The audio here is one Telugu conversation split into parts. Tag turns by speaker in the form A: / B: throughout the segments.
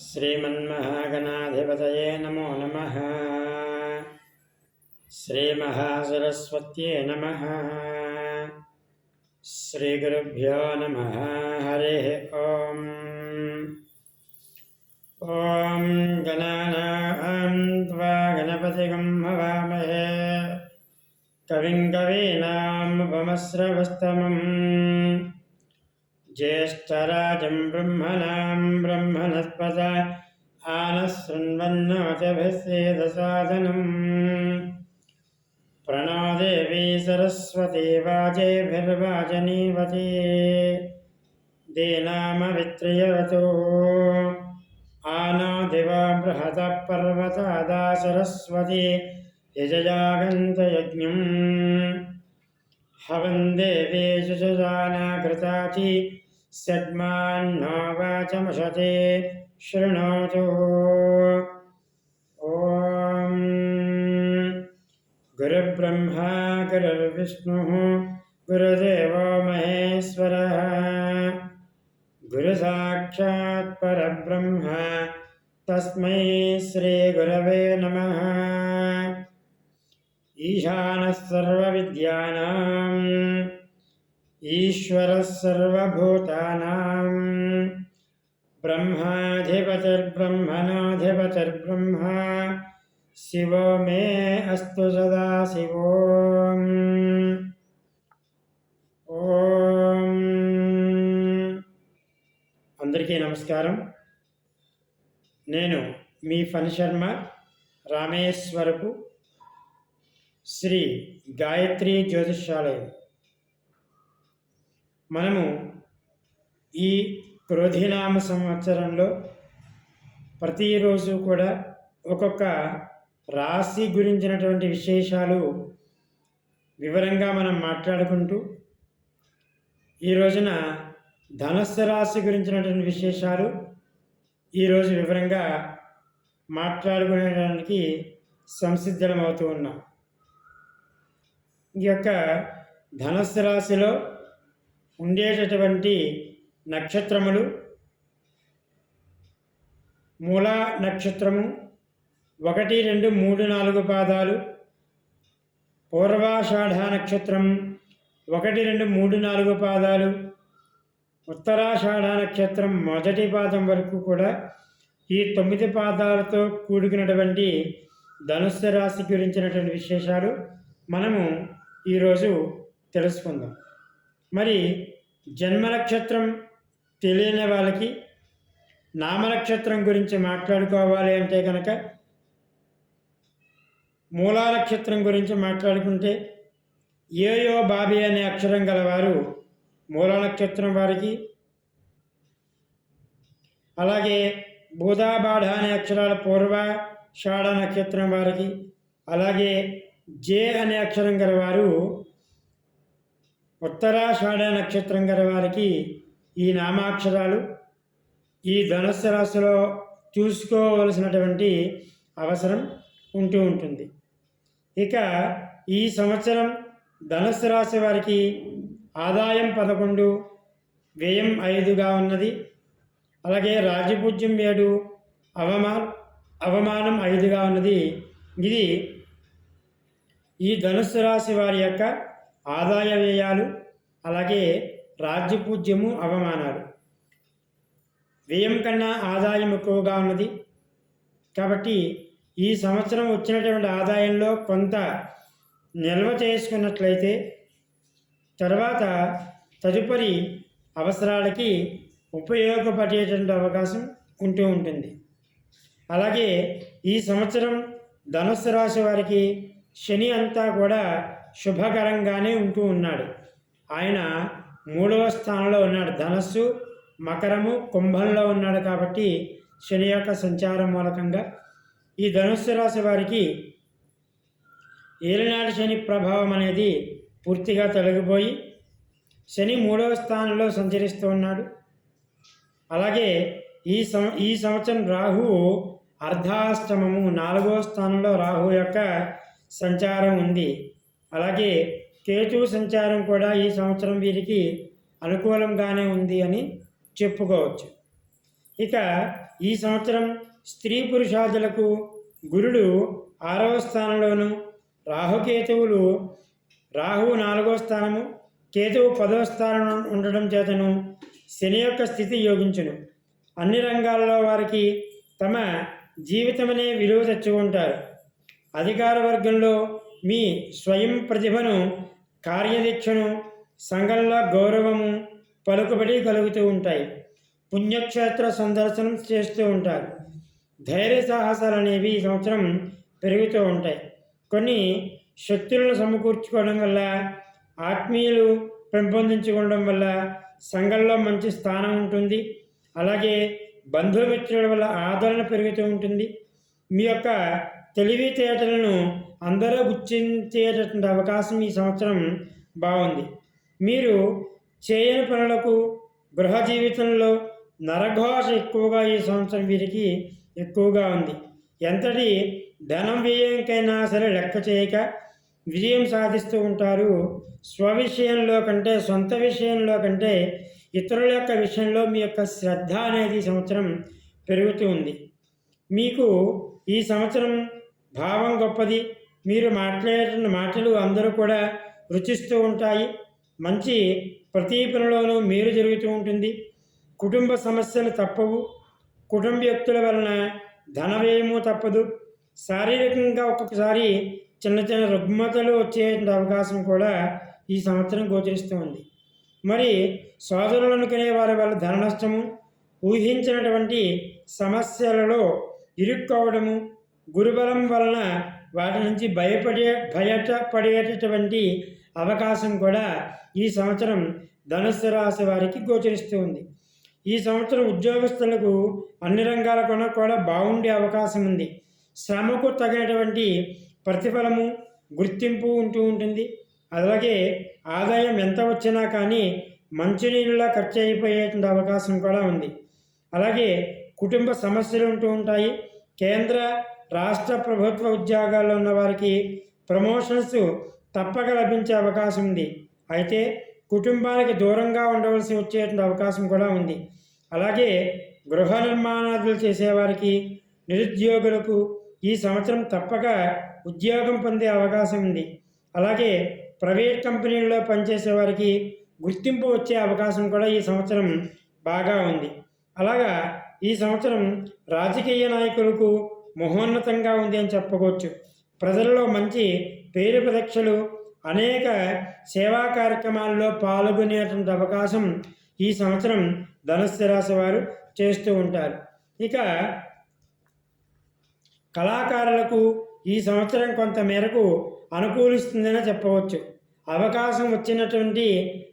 A: श्रीमन्महागणाधिपतये नमो नमः श्रीमहासरस्वत्यै नमः श्रीगुरुभ्यो नमः हरिः ॐ ॐ गणानां त्वा गणपतिगं हवामहे कविं कवीनामुपमस्रवस्तमम् ज्येष्ठराजं ब्रह्मणां ब्रह्मणस्पत आनः शृण्वन्नोतिभिस्सेदसादनम् प्रणो सरस्वती वाजेभिर्वाजनीवती। दीनामवित्रियवतो आनो दिवा बृहतः पर्वतादा सरस्वती, यजयागन्तयज्ञम्। हवन् देवी सद्मान्नो वाचमशते शृणोतु। ॐ गुरुब्रह्मा, गुरुर्विष्णुः, गुरुदेवो महेश्वरः। गुरुसाक्षात् परब्रह्म, तस्मै श्रीगुरवे नमः। ईशानः सर्वविद्यानाम् ईश्वरः सर्वभूतानां ब्रह्माधिपतिर्ब्रह्मणोऽधिपतिर्ब्रह्मा शिवो मे अस्तु सदा शिवो ఓం అందరికీ నమస్కారం నేను మీ ఫణి శర్మ రామేశ్వరపు శ్రీ గాయత్రి జ్యోతిషాలయం మనము ఈ క్రోధినామ సంవత్సరంలో ప్రతిరోజు కూడా ఒక్కొక్క రాశి గురించినటువంటి విశేషాలు వివరంగా మనం మాట్లాడుకుంటూ ఈ రోజున ధనస్సు రాశి గురించినటువంటి విశేషాలు ఈరోజు వివరంగా మాట్లాడుకునేటానికి సంసిద్ధమవుతూ ఉన్నాం. ఈ యొక్క ధనస్సు రాశిలో ఉండేటటువంటి నక్షత్రములు మూలా నక్షత్రము ఒకటి రెండు మూడు నాలుగు పాదాలు పూర్వాషాఢ నక్షత్రం ఒకటి రెండు మూడు నాలుగు పాదాలు ఉత్తరాషాఢ నక్షత్రం మొదటి పాదం వరకు కూడా ఈ తొమ్మిది పాదాలతో కూడుకున్నటువంటి ధనుస్సు రాశి గురించినటువంటి విశేషాలు మనము ఈరోజు తెలుసుకుందాం. మరి జన్మ నక్షత్రం తెలియని వాళ్ళకి నామనక్షత్రం గురించి మాట్లాడుకోవాలి అంటే కనుక మూలా నక్షత్రం గురించి మాట్లాడుకుంటే ఏయో బాబీ అనే అక్షరం గలవారు మూల నక్షత్రం వారికి? అలాగే బూధాబాఢ అనే అక్షరాల పూర్వ షాఢ నక్షత్రం వారికి? అలాగే జే అనే అక్షరం గలవారు ఉత్తరాషాఢ నక్షత్రం గల వారికి ఈ నామాక్షరాలు ఈ ధనుస్సు రాశిలో చూసుకోవలసినటువంటి అవసరం ఉంటూ ఉంటుంది. ఇక ఈ సంవత్సరం ధనుస్సు రాశి వారికి ఆదాయం పదకొండు వ్యయం ఐదుగా ఉన్నది. అలాగే రాజపూజ్యం ఏడు అవమా అవమానం ఐదుగా ఉన్నది. ఇది ఈ ధనుస్సు రాశి వారి యొక్క ఆదాయ వ్యయాలు అలాగే రాజ్యపూజ్యము అవమానాలు. వ్యయం కన్నా ఆదాయం ఎక్కువగా ఉన్నది. కాబట్టి ఈ సంవత్సరం వచ్చినటువంటి ఆదాయంలో కొంత నిల్వ చేసుకున్నట్లయితే తర్వాత తదుపరి అవసరాలకి ఉపయోగపడేటువంటి అవకాశం ఉంటూ ఉంటుంది. అలాగే ఈ సంవత్సరం ధనుస్సు రాశి వారికి శని అంతా కూడా శుభకరంగానే ఉంటూ ఉన్నాడు. ఆయన మూడవ స్థానంలో ఉన్నాడు. ధనస్సు మకరము కుంభంలో ఉన్నాడు కాబట్టి శని యొక్క సంచారం మూలకంగా ఈ ధనుస్సు రాశి వారికి ఏలినాటి శని ప్రభావం అనేది పూర్తిగా తొలగిపోయి శని మూడవ స్థానంలో సంచరిస్తూ ఉన్నాడు. అలాగే ఈ సం ఈ సంవత్సరం రాహువు అర్ధాష్టమము నాలుగవ స్థానంలో రాహు యొక్క సంచారం ఉంది. అలాగే కేతు సంచారం కూడా ఈ సంవత్సరం వీరికి అనుకూలంగానే ఉంది అని చెప్పుకోవచ్చు. ఇక ఈ సంవత్సరం స్త్రీ పురుషాదులకు గురుడు ఆరవ స్థానంలోను రాహుకేతువులు రాహువు నాలుగో స్థానము కేతువు పదవ స్థానం ఉండడం చేతను శని యొక్క స్థితి యోగించును. అన్ని రంగాల్లో వారికి తమ జీవితమనే విలువ తెచ్చుకుంటారు. అధికార వర్గంలో మీ స్వయం ప్రతిభను కార్యదీక్షను సంఘంలో గౌరవము పలుకుబడి కలుగుతూ ఉంటాయి. పుణ్యక్షేత్ర సందర్శనం చేస్తూ ఉంటారు. ధైర్య సాహసాలు అనేవి ఈ సంవత్సరం పెరుగుతూ ఉంటాయి. కొన్ని శక్తులను సమకూర్చుకోవడం వల్ల ఆత్మీయులు పెంపొందించుకోవడం వల్ల సంఘంలో మంచి స్థానం ఉంటుంది. అలాగే బంధుమిత్రుల వల్ల ఆదరణ పెరుగుతూ ఉంటుంది. మీ యొక్క తెలివితేటలను అందరూ గుర్తించేటటువంటి అవకాశం ఈ సంవత్సరం బాగుంది. మీరు చేయని పనులకు గృహ జీవితంలో నరఘోష ఎక్కువగా ఈ సంవత్సరం వీరికి ఎక్కువగా ఉంది. ఎంతటి ధనం వ్యయంకైనా సరే లెక్క చేయక విజయం సాధిస్తూ ఉంటారు. స్వవిషయంలో కంటే సొంత విషయంలో కంటే ఇతరుల యొక్క విషయంలో మీ యొక్క శ్రద్ధ అనేది ఈ సంవత్సరం పెరుగుతూ ఉంది. మీకు ఈ సంవత్సరం భావం గొప్పది. మీరు మాట్లాడిన మాటలు అందరూ కూడా రుచిస్తూ ఉంటాయి. మంచి ప్రతి పనిలోనూ మేలు జరుగుతూ ఉంటుంది. కుటుంబ సమస్యలు తప్పవు. కుటుంబ వ్యక్తుల వలన ధన వ్యయము తప్పదు. శారీరకంగా ఒక్కొక్కసారి చిన్న చిన్న రుగ్మతలు వచ్చే అవకాశం కూడా ఈ సంవత్సరం గోచరిస్తూ ఉంది. మరి సోదరులు అనుకునే వారి వల్ల ధన నష్టము ఊహించినటువంటి సమస్యలలో ఇరుక్కోవడము గురుబలం వలన వాటి నుంచి భయపడే బయటపడేటటువంటి అవకాశం కూడా ఈ సంవత్సరం ధనుస్సు రాశి వారికి గోచరిస్తూ ఉంది. ఈ సంవత్సరం ఉద్యోగస్తులకు అన్ని రంగాల కొన కూడా బాగుండే అవకాశం ఉంది. శ్రమకు తగినటువంటి ప్రతిఫలము గుర్తింపు ఉంటూ ఉంటుంది. అలాగే ఆదాయం ఎంత వచ్చినా కానీ మంచినీళ్ళలా ఖర్చు అయిపోయేటువంటి అవకాశం కూడా ఉంది. అలాగే కుటుంబ సమస్యలు ఉంటూ ఉంటాయి. కేంద్ర రాష్ట్ర ప్రభుత్వ ఉద్యోగాల్లో ఉన్న వారికి ప్రమోషన్స్ తప్పక లభించే అవకాశం ఉంది. అయితే కుటుంబానికి దూరంగా ఉండవలసి వచ్చేటువంటి అవకాశం కూడా ఉంది. అలాగే గృహ నిర్మాణాదులు చేసేవారికి నిరుద్యోగులకు ఈ సంవత్సరం తప్పక ఉద్యోగం పొందే అవకాశం ఉంది. అలాగే ప్రైవేట్ కంపెనీల్లో పనిచేసే వారికి గుర్తింపు వచ్చే అవకాశం కూడా ఈ సంవత్సరం బాగా ఉంది. అలాగా ఈ సంవత్సరం రాజకీయ నాయకులకు మహోన్నతంగా ఉంది అని చెప్పవచ్చు. ప్రజలలో మంచి పేరు ప్రదక్షలు అనేక సేవా కార్యక్రమాల్లో పాల్గొనేటువంటి అవకాశం ఈ సంవత్సరం ధనుస్సు రాశి వారు చేస్తూ ఉంటారు. ఇక కళాకారులకు ఈ సంవత్సరం కొంత మేరకు అనుకూలిస్తుందని చెప్పవచ్చు. అవకాశం వచ్చినటువంటి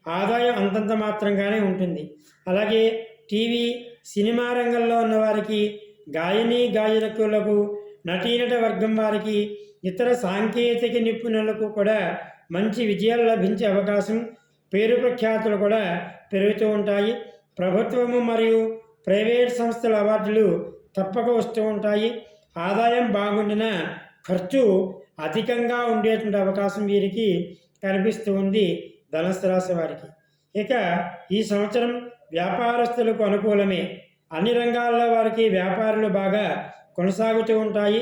A: ఆదాయం అంతంత మాత్రంగానే ఉంటుంది. అలాగే టీవీ సినిమా రంగంలో ఉన్న వారికి గాయని గాయకులకు నటీనట వర్గం వారికి ఇతర సాంకేతిక నిపుణులకు కూడా మంచి విజయాలు లభించే అవకాశం పేరు ప్రఖ్యాతులు కూడా పెరుగుతూ ఉంటాయి. ప్రభుత్వము మరియు ప్రైవేట్ సంస్థల అవార్డులు తప్పక వస్తూ ఉంటాయి. ఆదాయం బాగుండిన ఖర్చు అధికంగా ఉండేటువంటి అవకాశం వీరికి కనిపిస్తూ ఉంది ధనస్సు రాశి వారికి. ఇక ఈ సంవత్సరం వ్యాపారస్తులకు అనుకూలమే. అన్ని రంగాల్లో వారికి వ్యాపారాలు బాగా కొనసాగుతూ ఉంటాయి.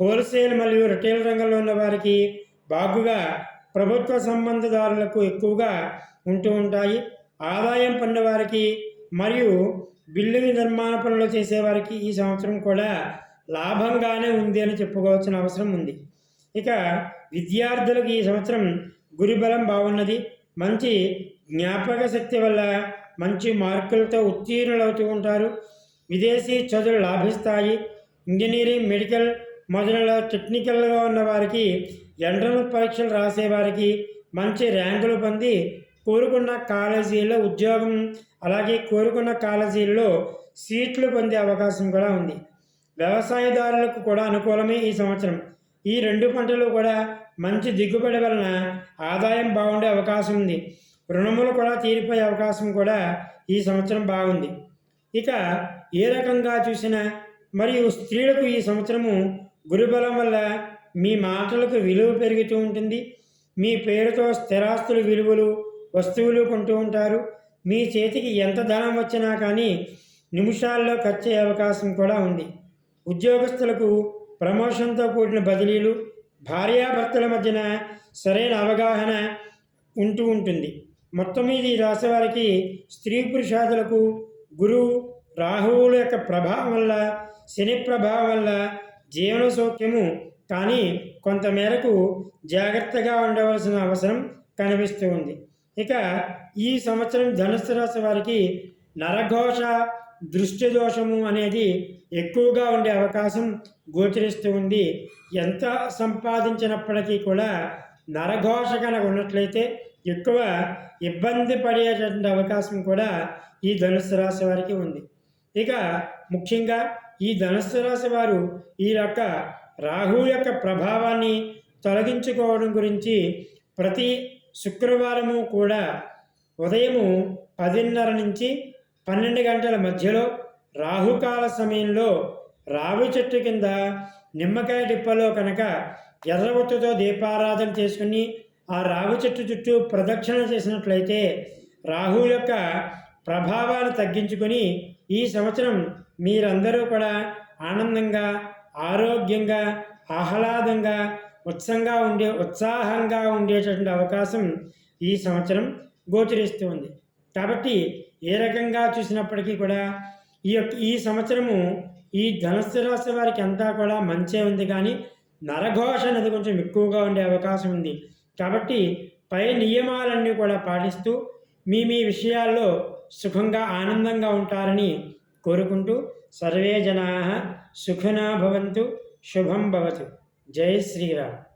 A: హోల్సేల్ మరియు రిటైల్ రంగంలో ఉన్న వారికి బాగుగా ప్రభుత్వ సంబంధదారులకు ఎక్కువగా ఉంటూ ఉంటాయి. ఆదాయం పన్ను వారికి మరియు బిల్డింగ్ నిర్మాణ పనులు చేసేవారికి ఈ సంవత్సరం కూడా లాభంగానే ఉంది అని చెప్పుకోవాల్సిన అవసరం ఉంది. ఇక విద్యార్థులకు ఈ సంవత్సరం గురుబలం బాగున్నది. మంచి జ్ఞాపక శక్తి వల్ల మంచి మార్కులతో ఉత్తీర్ణులవుతూ ఉంటారు. విదేశీ చదువులు లాభిస్తాయి. ఇంజనీరింగ్ మెడికల్ మొదలైన టెక్నికల్గా ఉన్న వారికి ఎంట్రన్స్ పరీక్షలు రాసేవారికి మంచి ర్యాంకులు పొంది కోరుకున్న కాలేజీల్లో ఉద్యోగం అలాగే కోరుకున్న కాలేజీల్లో సీట్లు పొందే అవకాశం కూడా ఉంది. వ్యవసాయదారులకు కూడా అనుకూలమే ఈ సంవత్సరం. ఈ రెండు పంటలు కూడా మంచి దిగుబడి వలన ఆదాయం బాగుండే అవకాశం ఉంది. రుణములు కూడా తీరిపోయే అవకాశం కూడా ఈ సంవత్సరం బాగుంది. ఇక ఏ రకంగా చూసినా మరియు స్త్రీలకు ఈ సంవత్సరము గురుబలం వల్ల మీ మాటలకు విలువ పెరుగుతూ ఉంటుంది. మీ పేరుతో స్థిరాస్తుల విలువలు వస్తువులు కొంటూ ఉంటారు. మీ చేతికి ఎంత ధనం వచ్చినా కానీ నిమిషాల్లో ఖర్చయ్యే అవకాశం కూడా ఉంది. ఉద్యోగస్తులకు ప్రమోషన్తో కూడిన బదిలీలు భార్యాభర్తల మధ్యన సరైన అవగాహన ఉంటూ ఉంటుంది. మొత్తం మీద ఈ రాశి వారికి స్త్రీ పురుషాదులకు గురువు రాహువుల యొక్క ప్రభావం వల్ల శని ప్రభావం వల్ల జీవన సౌఖ్యము కానీ కొంతమేరకు జాగ్రత్తగా ఉండవలసిన అవసరం కనిపిస్తూ ఉంది. ఇక ఈ సంవత్సరం ధనుసు రాశి వారికి నరఘోష దృష్టి దోషము అనేది ఎక్కువగా ఉండే అవకాశం గోచరిస్తూ ఉంది. ఎంత సంపాదించినప్పటికీ కూడా నరఘోష కనుక ఉన్నట్లయితే ఎక్కువ ఇబ్బంది పడేటటువంటి అవకాశం కూడా ఈ ధనుస్సు రాశి వారికి ఉంది. ఇక ముఖ్యంగా ఈ ధనుస్సు రాశి వారు ఈ యొక్క రాహు యొక్క ప్రభావాన్ని తొలగించుకోవడం గురించి ప్రతి శుక్రవారము కూడా ఉదయము పదిన్నర నుంచి పన్నెండు గంటల మధ్యలో రాహుకాల సమయంలో రావి చెట్టు కింద నిమ్మకాయ డిప్పలో కనుక ఎర్రవత్తుతో దీపారాధన చేసుకుని ఆ రావి చెట్టు చుట్టూ ప్రదక్షిణ చేసినట్లయితే రాహు యొక్క ప్రభావాలు తగ్గించుకొని ఈ సంవత్సరం మీరందరూ కూడా ఆనందంగా ఆరోగ్యంగా ఆహ్లాదంగా ఉత్సంగా ఉండే ఉత్సాహంగా ఉండేటటువంటి అవకాశం ఈ సంవత్సరం గోచరిస్తుంది కాబట్టి ఏ రకంగా చూసినప్పటికీ కూడా ఈ యొక్క ఈ సంవత్సరము ఈ ధనస్సు రాశి వారికి అంతా కూడా మంచే ఉంది కానీ నరఘోష అనేది కొంచెం ఎక్కువగా ఉండే అవకాశం ఉంది. కాబట్టి పై నియమాలన్నీ కూడా పాటిస్తూ మీ మీ విషయాల్లో సుఖంగా ఆనందంగా ఉంటారని కోరుకుంటూ సర్వే జనా సుఖనా భవంతు శుభం భవతు. జై శ్రీరామ్.